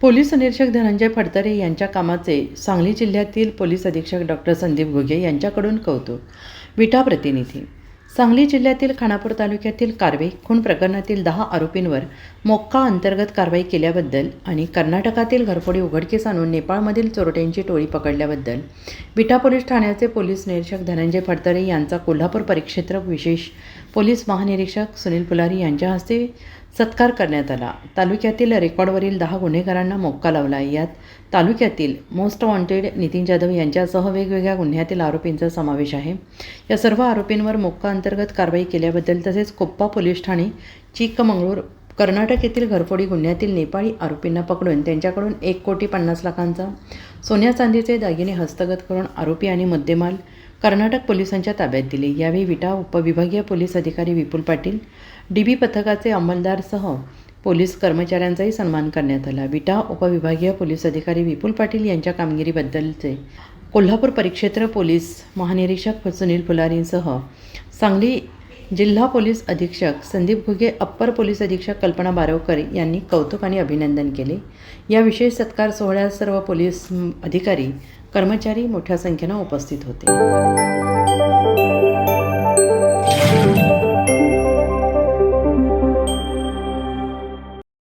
Police निरीक्षक धनंजय फडतरे यांच्या कामाचे सांगली जिल्ह्यातील पोलीस अधीक्षक डॉक्टर संदीप घुगे यांच्याकडून कौतुक. विटा प्रतिनिधी. सांगली जिल्ह्यातील खानापूर तालुक्यातील कारवे खून प्रकरणातील दहा आरोपींवर मोक्का अंतर्गत कारवाई केल्याबद्दल आणि कर्नाटकातील घरफोडी उघडकीस आणून नेपाळमधील चोरट्यांची टोळी पकडल्याबद्दल विटा पोलीस ठाण्याचे पोलीस निरीक्षक धनंजय फडतरे यांचा कोल्हापूर परिक्षेत्र विशेष पोलीस महानिरीक्षक सुनील पुलारी यांच्या हस्ते सत्कार करण्यात आला. तालुक्यातील रेकॉर्डवरील दहा गुन्हेगारांना मोक्का लावला. यात तालुक्यातील मोस्ट वॉन्टेड नितीन जाधव यांच्यासह वेगवेगळ्या गुन्ह्यातील आरोपींचा समावेश आहे. या सर्व आरोपींवर मोक्का अंतर्गत कारवाई केल्याबद्दल तसेच कोप्पा पोलीस ठाणे चिक्कमंगळूर कर्नाटक येथील घरफोडी गुन्ह्यातील नेपाळी आरोपींना पकडून त्यांच्याकडून एक कोटी पन्नास लाखांचा सोन्या चांदीचे दागिने हस्तगत करून आरोपी आणि मुद्देमाल कर्नाटक पोलिसांच्या ताब्यात दिले. यावेळी विटा उपविभागीय पोलीस अधिकारी विपुल पाटील डी बी पथकाचे अंमलदारसह पोलीस कर्मचाऱ्यांचाही सन्मान करण्यात आला. विटा उपविभागीय पोलीस अधिकारी विपुल पाटील यांच्या कामगिरीबद्दलचे कोल्हापूर परिक्षेत्र पोलीस महानिरीक्षक सुनील फुलारींसह सांगली जिल्हा पोलीस अधीक्षक संदीप घुगे अप्पर पोलीस अधीक्षक कल्पना बारवकर यांनी कौतुक आणि अभिनंदन केले. या विशेष सत्कार सोहळ्यात सर्व पोलीस अधिकारी कर्मचारी मोठ्या संख्येनं उपस्थित होते.